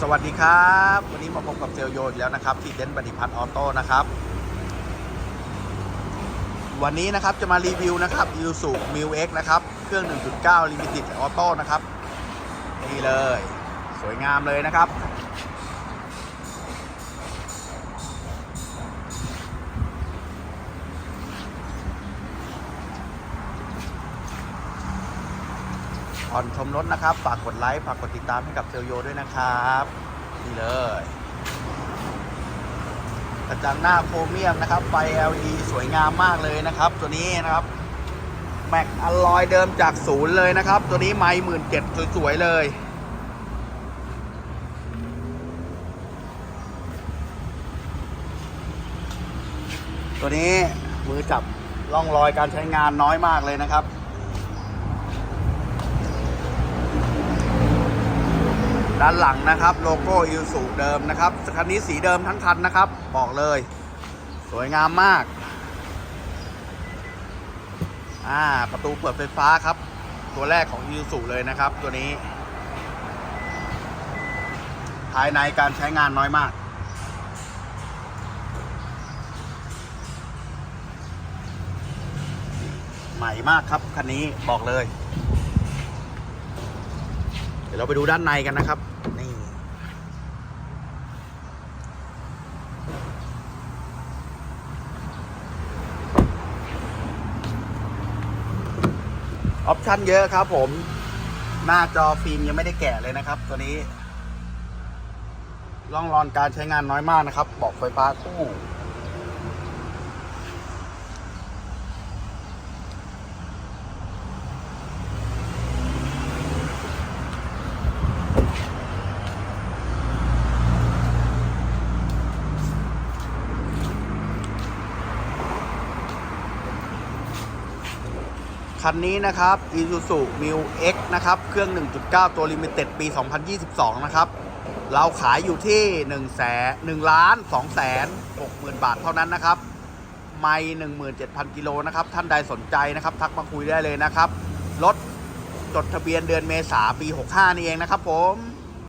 สวัสดีครับ วันนี้มาพบกับเซลโยอีกแล้วนะครับ ที่เต็นท์บดิพัฒน์ออโต้นะครับ วันนี้นะครับจะมารีวิวนะครับยูสุมิวเอ็กนะครับ เครื่อง 1.9 ลิมิติดออโต้นะครับ นี่เลย สวยงามเลยนะครับ ก่อนชมรถนะครับ ฝากกดไลค์ ฝากกดติดตามให้กับเซลโยด้วยนะครับนี่เลยกระจังหน้าโครเมียมนะครับ ไฟ LED สวยงามมากเลยนะครับ ตัวนี้นะครับแม็กอลอยเดิมจากศูนย์เลยนะครับ ตัวนี้ไม่หมื่นเจ็ดสวย ๆ เลย ตัวนี้มือจับร่องรอยการใช้งานน้อยมากเลยนะครับ ด้านหลังนะครับโลโก้อิลสูเดิมนะครับคันนี้สีเดิมทั้งคันนะครับ บอกเลย สวยงามมาก อ่าประตูเปิดไฟฟ้าครับ ตัวแรกของอิลสูเลยนะครับ ตัวนี้ ภายในการใช้งานน้อยมากใหม่มากครับคันนี้บอกเลย ดี๋ยวเราไปดูด้านในกันนะครับ นี่ ออปชั่นเยอะครับผม หน้าจอฟิล์มยังไม่ได้แกะเลยนะครับ ตัวนี้ร่องรอนการใช้งานน้อยมากนะครับ บอกไฟฟ้าคู่ คันนี้นะครับ Isuzu m i l X นะครับ เครื่อง 1.9 ตัว Limited ปี 2022 นะครับ เราขายอยู่ที่1แสน1ล้าน2แสน6หมื่นบาทเท่านั้นนะครับ ไม่17,000 กิโลนะครับ ท่านใดสนใจนะครับ ทักมาคุยได้เลยนะครับ รถจดทะเบียนเดือนเมษาปี 65 นี่เองนะครับผม